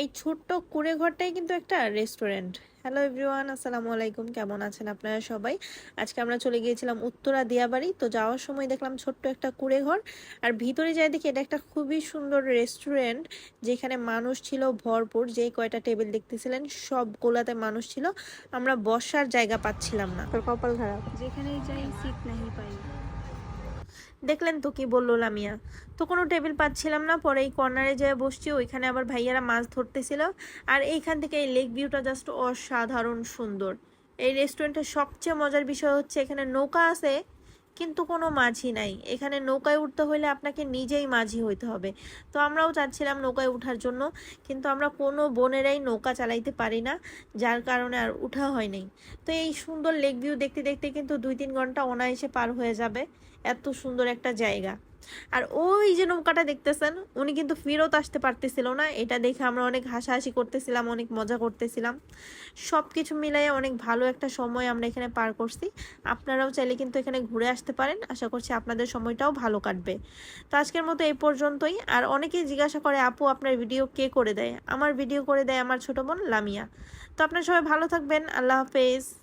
এই ছোট্ট কুড়ে ঘরটাই কিন্তু একটা রেস্টুরেন্ট হ্যালো এভরিওয়ান আসসালামু আলাইকুম। কেমন আছেন আপনারা সবাই? আজকে আমরা চলে গিয়েছিলাম উত্তরা দিয়াবাড়ি। তো যাওয়ার সময় দেখলাম ছোট্ট একটা কুড়ে ঘর। আর ভিতরে যাই দেখি এটা একটা খুবই সুন্দর রেস্টুরেন্ট যেখানে মানুষ ছিল ভরপুর। যেই কয়টা টেবিল দেখতেছিলেন সব গোলাতে মানুষ ছিল। আমরা বসার জায়গা পাচ্ছিলাম না। তোর কপাল খারাপ। যেখানেই যাই সিট নাহি পাই। দেখলেন তো কি বলল লামিয়া। তো কোনো টেবিল পাচ্ছিলাম না, পরে এই কর্নারে যেয়ে বসছি, ওইখানে আবার ভাইয়ারা মাছ ধরতেছিল, আর এইখান থেকে এই লেক ভিউটা জাস্ট অসাধারণ সুন্দর। এই রেস্টুরেন্টের সবচেয়ে মজার বিষয় হচ্ছে এখানে নৌকা আছে কিন্তু কোনো মাঝি নাই। এখানে নৌকায় উঠতে হলে আপনাকে নিজেই মাঝি হইতে হবে। তো আমরাও চাচ্ছিলাম নৌকায় উঠার জন্য, কিন্তু আমরা কোনো বোনেরাই নৌকা চালাইতে পারি না, যার কারণে আর উঠা হয় নাই। তো এই সুন্দর লেক ভিউ দেখতে দেখতে কিন্তু দুই তিন ঘণ্টা অনায়াসে পার হয়ে যাবে। এত সুন্দর একটা জায়গা। আর ওই যে নৌকাটা দেখতেছেন, উনি কিন্তু ফেরত আসতে পারতেছিল না। এটা দেখে আমরা অনেক হাসাহাসি করতেছিলাম, অনেক মজা করতেছিলাম। সব কিছু মিলাই অনেক ভালো একটা সময় আমরা এখানে পার করছি। আপনারাও চাইলে কিন্তু এখানে ঘুরে আসতে পারেন। আশা করছি আপনাদের সময়টাও ভালো কাটবে। তো আজকের মতো এই পর্যন্তই। আর অনেকেই জিজ্ঞাসা করে, আপু, আপনার ভিডিও কে করে দেয়? আমার ভিডিও করে দেয় আমার ছোট বোন লামিয়া। তো আপনারা সবাই ভালো থাকবেন। আল্লাহ হাফেজ।